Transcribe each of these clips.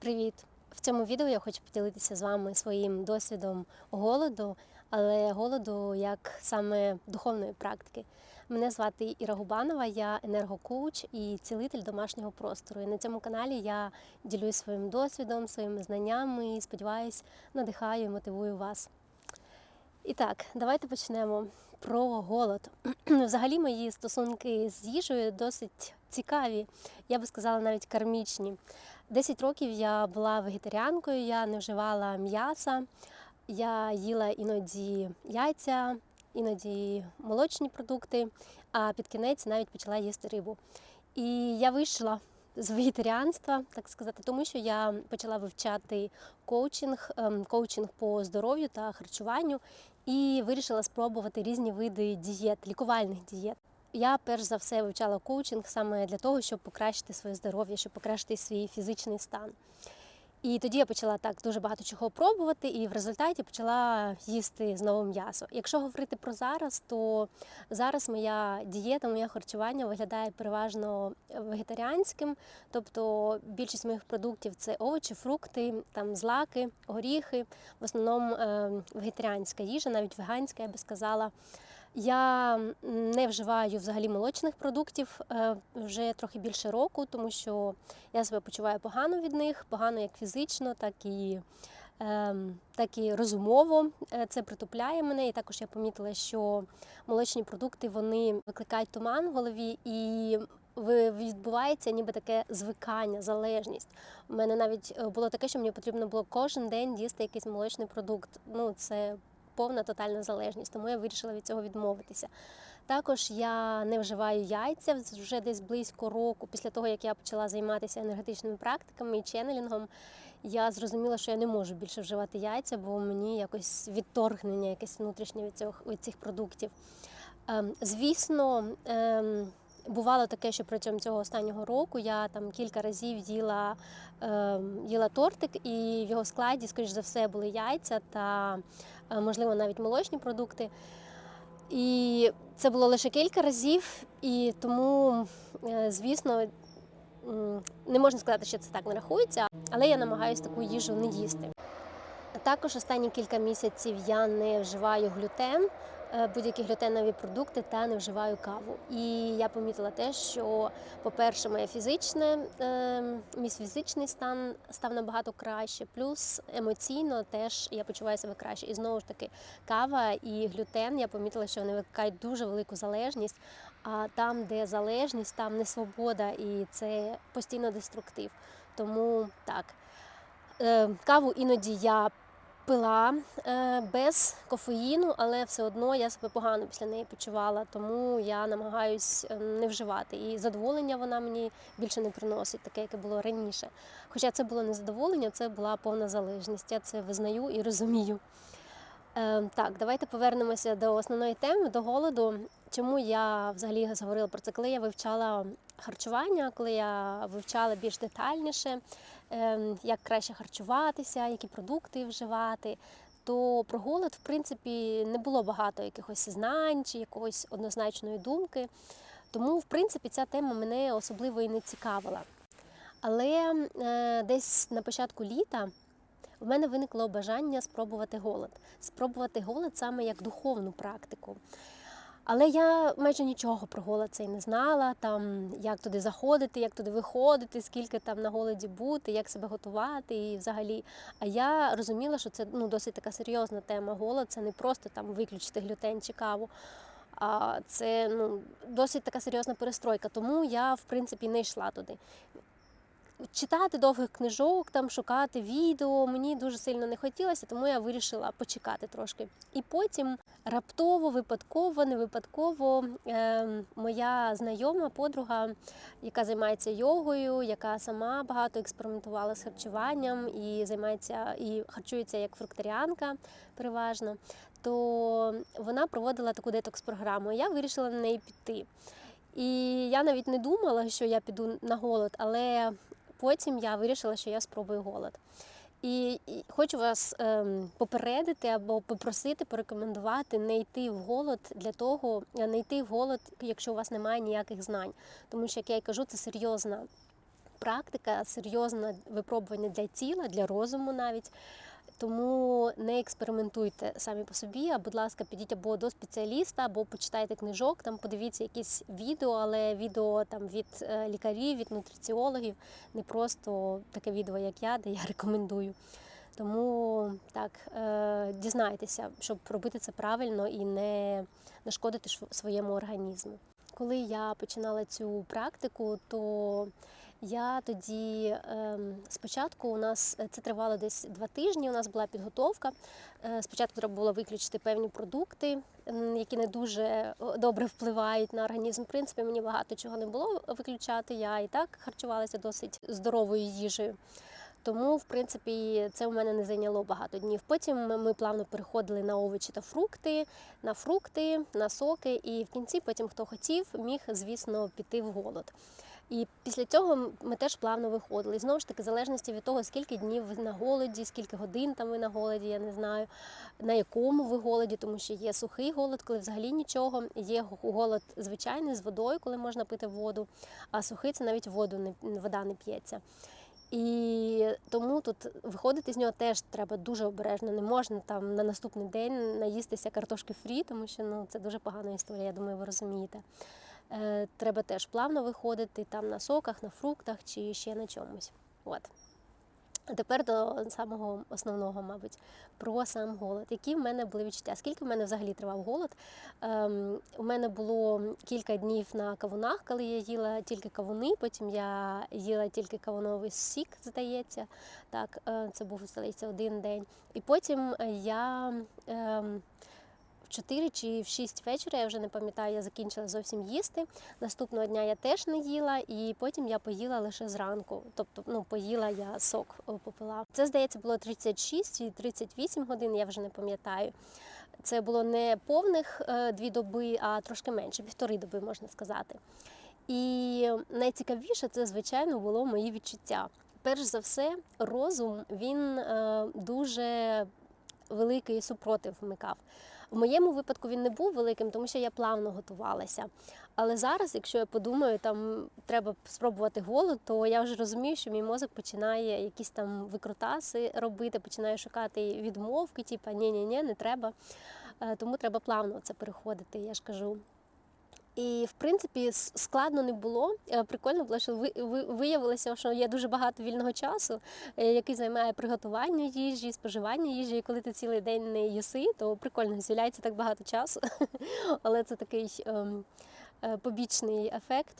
Привіт! В цьому відео я хочу поділитися з вами своїм досвідом голоду, але голоду як саме духовної практики. Мене звати Іра Губанова, я енергокоуч і цілитель домашнього простору. І на цьому каналі я ділюсь своїм досвідом, своїми знаннями і сподіваюсь, надихаю і мотивую вас. І так, давайте почнемо про голод. Взагалі, мої стосунки з їжею досить цікаві, я би сказала, навіть кармічні. 10 років я була вегетаріанкою, я не вживала м'яса, я їла іноді яйця, іноді молочні продукти, а під кінець навіть почала їсти рибу. І я вийшла з вегетаріанства, так сказати, тому що я почала вивчати коучинг, ем, коучинг по здоров'ю та харчуванню і вирішила спробувати різні види дієт, лікувальних дієт. Я перш за все вивчала коучинг саме для того, щоб покращити своє здоров'я, щоб покращити свій фізичний стан. І тоді я почала так дуже багато чого пробувати, і в результаті почала їсти знову м'ясо. Якщо говорити про зараз, то зараз моя дієта, моє харчування виглядає переважно вегетаріанським, тобто більшість моїх продуктів це овочі, фрукти, там злаки, горіхи, в основному е, вегетаріанська їжа, навіть веганська, я би сказала. Я не вживаю взагалі молочних продуктів е, вже трохи більше року, тому що я себе почуваю погано від них, погано як фізично, так і ем, так і розумово. Е, Це притупляє мене. І також я помітила, що молочні продукти вони викликають туман в голові і. Відбувається ніби таке звикання, залежність. У мене навіть е, було таке, що мені потрібно було кожен день їсти якийсь молочний продукт. Ну це повна тотальна залежність, тому я вирішила від цього відмовитися. Також я не вживаю яйця вже десь близько року. Після того, як я почала займатися енергетичними практиками і ченнелінгом, я зрозуміла, що я не можу більше вживати яйця, бо мені якось відторгнення, якесь внутрішнє від цих, від цих продуктів. Ем, звісно, ем, бувало таке, що протягом цього останнього року я там кілька разів їла, ем, їла тортик, і в його складі, скоріш за все, були яйця та, е, можливо, навіть молочні продукти. І це було лише кілька разів, і тому, е, звісно, не можна сказати, що це так не рахується, але я намагаюся таку їжу не їсти. Також останні кілька місяців я не вживаю глютен, е, будь-які глютенові продукти та не вживаю каву. І я помітила те, що, по-перше, моє фізичне, е, мій фізичний стан став набагато краще, плюс емоційно теж я почуваю себе краще. І знову ж таки, кава і глютен я помітила, що вони викликають дуже велику залежність. А там, де залежність, там не свобода, і це постійно деструктив. Тому так. Е, Каву іноді я пила е, без кофеїну, але все одно я себе погано після неї почувала, тому я намагаюсь е, не вживати. І задоволення вона мені більше не приносить, таке, яке було раніше. Хоча це було не задоволення, це була повна залежність. Я це визнаю і розумію. Е, Так, давайте повернемося до основної теми, до голоду. Чому я взагалі говорила про це? Коли я вивчала харчування, коли я вивчала більш детальніше, ем, як краще харчуватися, які продукти вживати, то про голод, в принципі, не було багато якихось знань чи якогось однозначної думки. Тому, в принципі, ця тема мене особливо і не цікавила. Але е, десь на початку літа в мене виникло бажання спробувати голод, спробувати голод саме як духовну практику. Але я майже нічого про голод цей не знала, там як туди заходити, як туди виходити, скільки там на голоді бути, як себе готувати і взагалі. А я розуміла, що це ну, досить така серйозна тема. Голод це не просто там виключити глютен чи каву. А це ну, досить така серйозна перестройка. Тому я, в принципі, не йшла туди. Читати довгих книжок, там шукати відео мені дуже сильно не хотілося, тому я вирішила почекати трошки. І потім раптово, випадково, не випадково е, моя знайома подруга, яка займається йогою, яка сама багато експериментувала з харчуванням і займається і харчується як фруктаріанка переважно, то вона проводила таку детокс-програму. Я вирішила на неї піти. І я навіть не думала, що я піду на голод, але потім я вирішила, що я спробую голод. І, і хочу вас ем, попередити або попросити, порекомендувати не йти в голод для того, не йти в голод, якщо у вас немає ніяких знань. Тому що, як я й кажу, це серйозна практика, серйозне випробування для тіла, для розуму навіть. Тому не експериментуйте самі по собі, а будь ласка, підіть або до спеціаліста, або почитайте книжок, там подивіться якісь відео, але відео там від е, лікарів, від нутриціологів, не просто таке відео, як я, де я рекомендую. Тому так, е, дізнайтеся, щоб робити це правильно і не нашкодити своєму організму. Коли я починала цю практику, то я тоді ем, спочатку у нас е, це тривало десь два тижні. У нас була підготовка. Е, Спочатку треба було виключити певні продукти, які не дуже добре впливають на організм. В принципі, мені багато чого не було виключати. Я і так харчувалася досить здоровою їжею. Тому, в принципі, це у мене не зайняло багато днів. Потім ми плавно переходили на овочі та фрукти, на фрукти, на соки, і в кінці, потім хто хотів, міг, звісно, піти в голод. І після цього ми теж плавно виходили. І знову ж таки, в залежності від того, скільки днів ви на голоді, скільки годин там ви на голоді, я не знаю, на якому ви голоді, тому що є сухий голод, коли взагалі нічого. Є голод звичайний з водою, коли можна пити воду, а сухий це навіть воду не вода не п'ється. І тому тут виходити з нього теж треба дуже обережно. Не можна там на наступний день наїстися картошки фрі, тому що ну це дуже погана історія. Я думаю, ви розумієте. Е, треба теж плавно виходити там на соках, на фруктах чи ще на чомусь. От. А тепер до самого основного, мабуть, про сам голод. Які в мене були відчуття? Скільки в мене взагалі тривав голод? Ем, у мене було кілька днів на кавунах, коли я їла тільки кавуни, потім я їла тільки кавуновий сік, здається. Так, е, це був здається один день. І потім е, я. В 4 чи в 6 вечора, я вже не пам'ятаю, я закінчила зовсім їсти. Наступного дня я теж не їла, і потім я поїла лише зранку. Тобто, ну, поїла я сок попила. Це, здається, було 36 чи 38 годин, я вже не пам'ятаю. Це було не повних е, дві доби, а трошки менше, півтори доби, можна сказати. І найцікавіше це, звичайно, було мої відчуття. Перш за все, розум він е, дуже великий супротив вмикав. В моєму випадку він не був великим, тому що я плавно готувалася. Але зараз, якщо я подумаю, там треба спробувати голод, то я вже розумію, що мій мозок починає якісь там викрутаси робити, починає шукати відмовки, типу ні-ні-ні, не треба. Е, Тому треба плавно це переходити, я ж кажу. І в принципі складно не було. Е, Прикольно було, що ви, ви, виявилося, що є дуже багато вільного часу, е, який займає приготування їжі, споживання їжі. І коли ти цілий день не їси, то прикольно з'являється так багато часу. Але це такий ем, е, побічний ефект.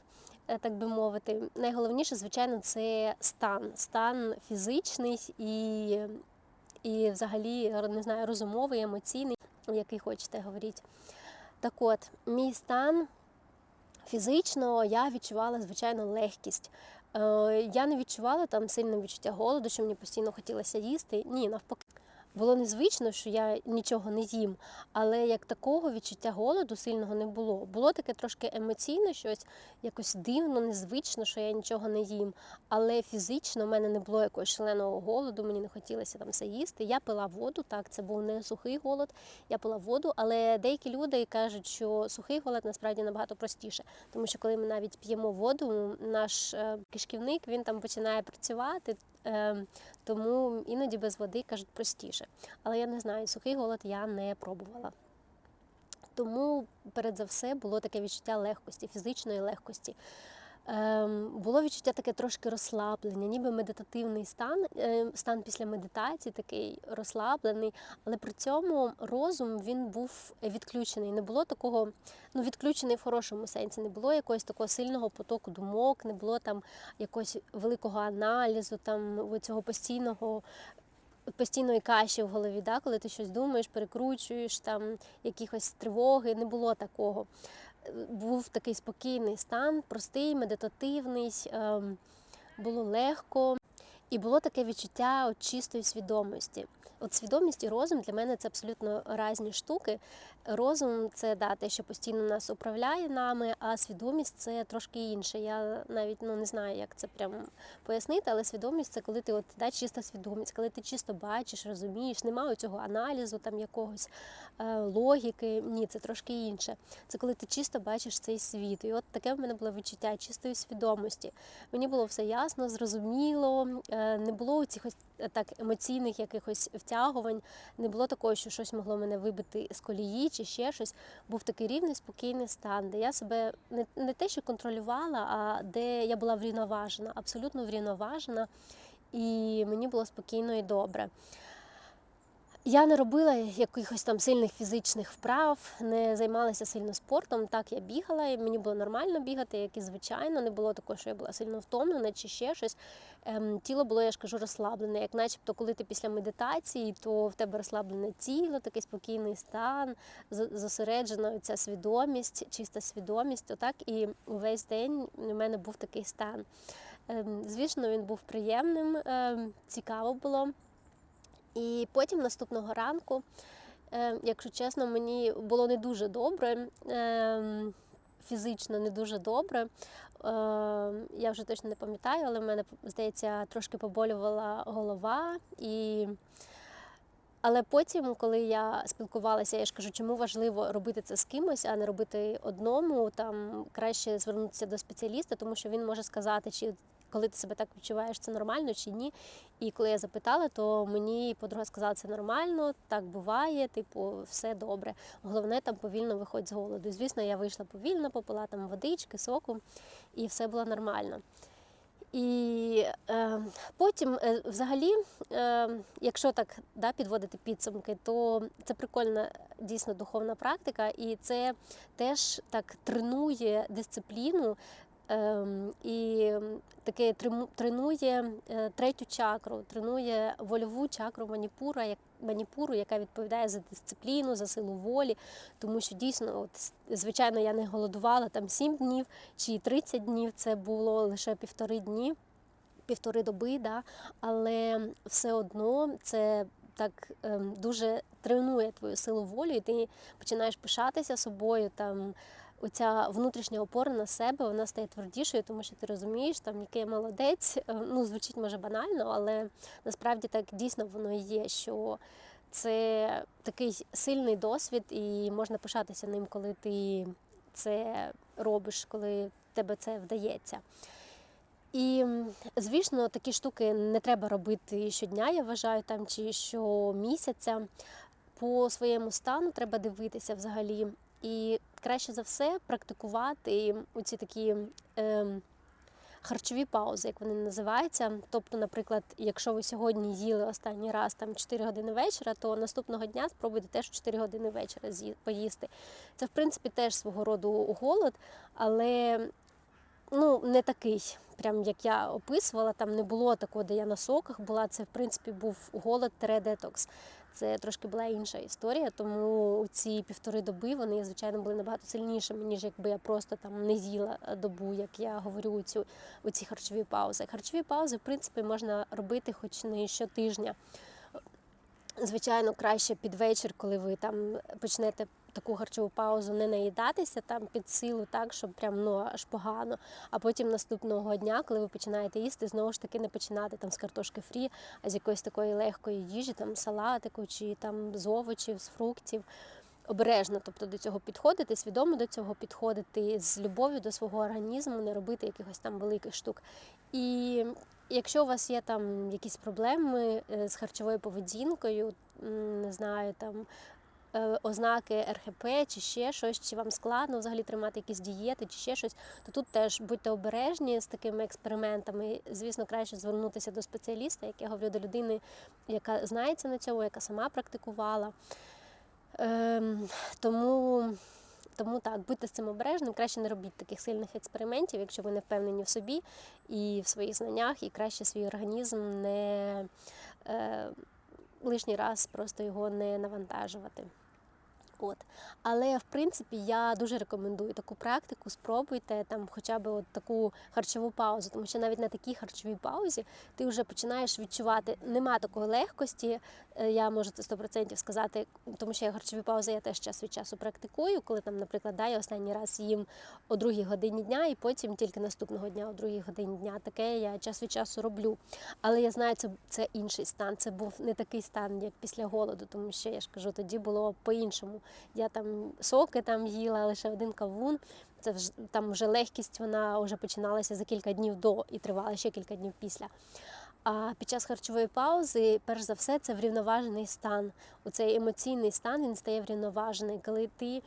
Так би мовити, найголовніше, звичайно, це стан, стан фізичний і, і взагалі не знаю, розумовий, емоційний, який хочете говорити. Так от, мій стан фізично я відчувала звичайно легкість. Е, Я не відчувала там сильне відчуття голоду, що мені постійно хотілося їсти. Ні, навпаки. Було незвично, що я нічого не їм, але як такого відчуття голоду сильного не було. Було таке трошки емоційне щось, якось дивно, незвично, що я нічого не їм. Але фізично в мене не було якогось шаленого голоду, мені не хотілося там все їсти. Я пила воду, так, це був не сухий голод, я пила воду, але деякі люди кажуть, що сухий голод насправді набагато простіше, тому що коли ми навіть п'ємо воду, наш е, кишківник він там починає працювати. е, Тому іноді без води кажуть простіше. Але я не знаю, сухий голод я не пробувала. Тому, перед за все, було таке відчуття легкості, фізичної легкості. Ем, було відчуття таке трошки розслаблення, ніби медитативний стан, е, стан після медитації, такий розслаблений, але при цьому розум він був відключений. Не було такого, ну відключений в хорошому сенсі, не було якогось такого сильного потоку думок, не було там якогось великого аналізу, там цього постійного. Постійної каші в голові, да, коли ти щось думаєш, перекручуєш, там якихось тривоги, не було такого. Був такий спокійний стан, простий, медитативний, ем, було легко. І було таке відчуття от чистої свідомості. От свідомість і розум для мене це абсолютно різні штуки. Розум це да, те, що постійно нас управляє нами, а свідомість це трошки інше. Я навіть ну не знаю, як це прямо пояснити, але свідомість це коли ти от да, чиста свідомість, коли ти чисто бачиш, розумієш, немає цього аналізу, там якогось е, логіки. Ні, це трошки інше. Це коли ти чисто бачиш цей світ. І от таке в мене було відчуття чистої свідомості. Мені було все ясно, зрозуміло, е, не було цих е, так емоційних якихось втягувань, не було такого, що щось могло мене вибити з колії чи ще щось. Був такий рівний, спокійний стан, де я себе не, не те, що контролювала, а де я була врівноважена, абсолютно врівноважена, і мені було спокійно і добре. Я не робила якихось там сильних фізичних вправ, не займалася сильно спортом. Так, я бігала, і мені було нормально бігати, як і звичайно. Не було такого, що я була сильно втомлена чи ще щось. Ем, тіло було, я ж кажу, розслаблене. Як начебто, коли ти після медитації, то в тебе розслаблене тіло, такий спокійний стан, зосереджена ця свідомість, чиста свідомість. Отак і увесь день у мене був такий стан. Ем, звісно, він був приємним, ем, цікаво було. І потім наступного ранку, е, якщо чесно, мені було не дуже добре, е, фізично не дуже добре. Е, я вже точно не пам'ятаю, але в мене, здається, трошки поболювала голова. І... Але потім, коли я спілкувалася, я ж кажу, чому важливо робити це з кимось, а не робити одному, там краще звернутися до спеціаліста, тому що він може сказати, чи коли ти себе так відчуваєш, це нормально чи ні. І коли я запитала, то мені подруга сказала, це нормально, так буває, типу, все добре. Головне там повільно виходь з голоду. І, звісно, я вийшла повільно, попила там водички, соку, і все було нормально. І е, потім, е, взагалі, е, якщо так да, підводити підсумки, то це прикольна дійсно духовна практика, і це теж так тренує дисципліну і таке тренує е, третю чакру, тренує вольову чакру маніпура, як маніпуру, яка відповідає за дисципліну, за силу волі. Тому що дійсно, от, звичайно, я не голодувала там 7 днів чи 30 днів. Це було лише півтори дні, півтори доби, да? але все одно це. Так ем, дуже тренує твою силу волі, і ти починаєш пишатися собою, там оця внутрішня опора на себе вона стає твердішою, тому що ти розумієш, там який молодець. Е, ну звучить може банально, але насправді так дійсно воно є. що це такий сильний досвід, і можна пишатися ним, коли ти це робиш, коли тебе це вдається. І, звісно, такі штуки не треба робити щодня, я вважаю, там чи щомісяця. По своєму стану треба дивитися взагалі, і краще за все практикувати оці такі е, харчові паузи, як вони називаються. Тобто, наприклад, якщо ви сьогодні їли останній раз там 4 години вечора, то наступного дня спробуйте теж 4 години вечора поїсти. Це, в принципі, теж свого роду голод, але ну, не такий, прям як я описувала, там не було такого, де я на соках була. Це, в принципі, був голод-детокс. Це трошки була інша історія, тому ці півтори доби вони, звичайно, були набагато сильнішими, ніж якби я просто там не їла добу, як я говорю у цю у ці харчові паузи. Харчові паузи, в принципі, можна робити хоч не щотижня. Звичайно, краще під вечір, коли ви там почнете таку харчову паузу, не наїдатися там під силу, так, щоб прям ну, аж погано. А потім наступного дня, коли ви починаєте їсти, знову ж таки не починати там з картошки фрі, а з якоїсь такої легкої їжі, там салатику чи там з овочів, з фруктів. Обережно, тобто до цього підходити, свідомо до цього підходити з любов'ю до свого організму, не робити якихось там великих штук. І якщо у вас є там якісь проблеми е, з харчовою поведінкою, не знаю, там ознаки РХП чи ще щось, чи вам складно взагалі тримати якісь дієти, чи ще щось, то тут теж будьте обережні з такими експериментами. Звісно, краще звернутися до спеціаліста, як я говорю, до людини, яка знається на цьому, яка сама практикувала. Ем, тому. Тому так, будьте з цим обережним, краще не робіть таких сильних експериментів, якщо ви не впевнені в собі і в своїх знаннях, і краще свій організм не е, лишній раз просто його не навантажувати. От. Але в принципі я дуже рекомендую таку практику. Спробуйте там хоча б от таку харчову паузу, тому що навіть на такій харчовій паузі ти вже починаєш відчувати, нема такої легкості. е, Я можу це 100% сказати, тому що я харчові паузи я теж час від часу практикую, коли там, наприклад, да, я останній раз їм о другій годині дня, і потім тільки наступного дня о другій годині дня. Таке я час від часу роблю. Але я знаю, це, це інший стан. Це був не такий стан, як після голоду, тому що я ж кажу, тоді було по-іншому. Я там соки там їла, лише один кавун. Це вже там вже легкість, вона вже починалася за кілька днів до і тривала ще кілька днів після. А під час харчової паузи, перш за все, це врівноважений стан. Оцей емоційний стан він стає врівноважений, коли ти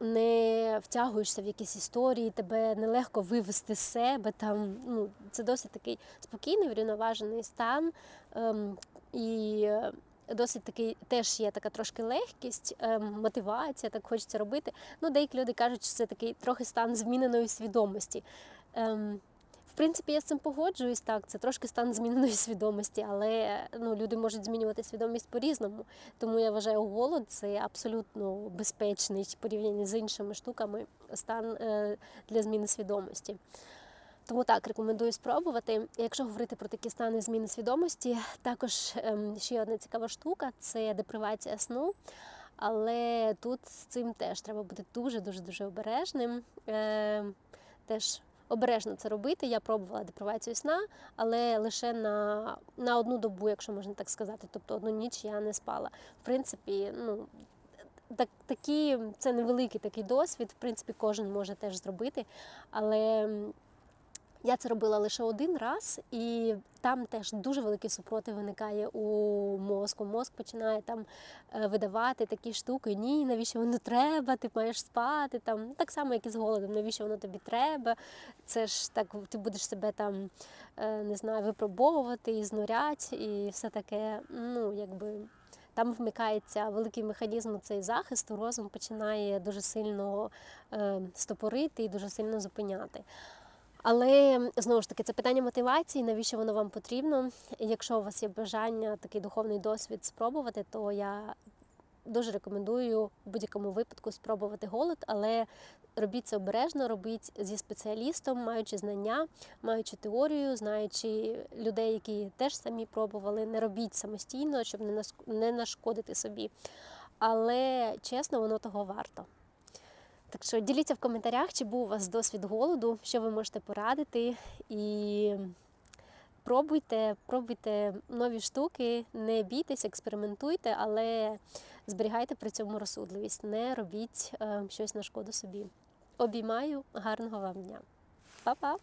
не втягуєшся в якісь історії, тебе нелегко вивести з себе. Там, ну, це досить такий спокійний, врівноважений стан. Ем, і е, досить такий теж є така трошки легкість, ем, мотивація, так хочеться робити. Ну, деякі люди кажуть, що це такий трохи стан зміненої свідомості. Ем, в принципі, я з цим погоджуюсь, так, це трошки стан зміненої свідомості, але ну, люди можуть змінювати свідомість по-різному. Тому я вважаю, голод це абсолютно безпечний в порівнянні з іншими штуками стан е, для зміни свідомості. Тому так, рекомендую спробувати. Якщо говорити про такі стани зміни свідомості, також ем, ще одна цікава штука це депривація сну. Але тут з цим теж треба бути дуже дуже обережним. Е, теж обережно це робити. Я пробувала депривацію сна, але лише на, на одну добу, якщо можна так сказати. Тобто одну ніч я не спала. В принципі, ну. Так, такі, це невеликий такий досвід, в принципі, кожен може теж зробити. Але я це робила лише один раз, і там теж дуже великий супротив виникає у мозку. Мозк починає там е, видавати такі штуки. Ні, навіщо воно треба? Ти маєш спати. Там так само, як і з голодом, навіщо воно тобі треба? Це ж так, ти будеш себе там е, не знаю, випробовувати і знурять, і все таке. Ну, якби. Там вмикається великий механізм цей захисту, розум починає дуже сильно е, стопорити і дуже сильно зупиняти. Але знову ж таки, це питання мотивації, навіщо воно вам потрібно. Якщо у вас є бажання такий духовний досвід спробувати, то я дуже рекомендую в будь-якому випадку спробувати голод, але робіть це обережно, робіть зі спеціалістом, маючи знання, маючи теорію, знаючи людей, які теж самі пробували. Не робіть самостійно, щоб не нашкодити собі. Але чесно, воно того варто. Так що діліться в коментарях, чи був у вас досвід голоду, що ви можете порадити. І пробуйте, пробуйте нові штуки, не бійтесь, експериментуйте, але зберігайте при цьому розсудливість. Не робіть е, щось на шкоду собі. Обіймаю, гарного вам дня. Па-па!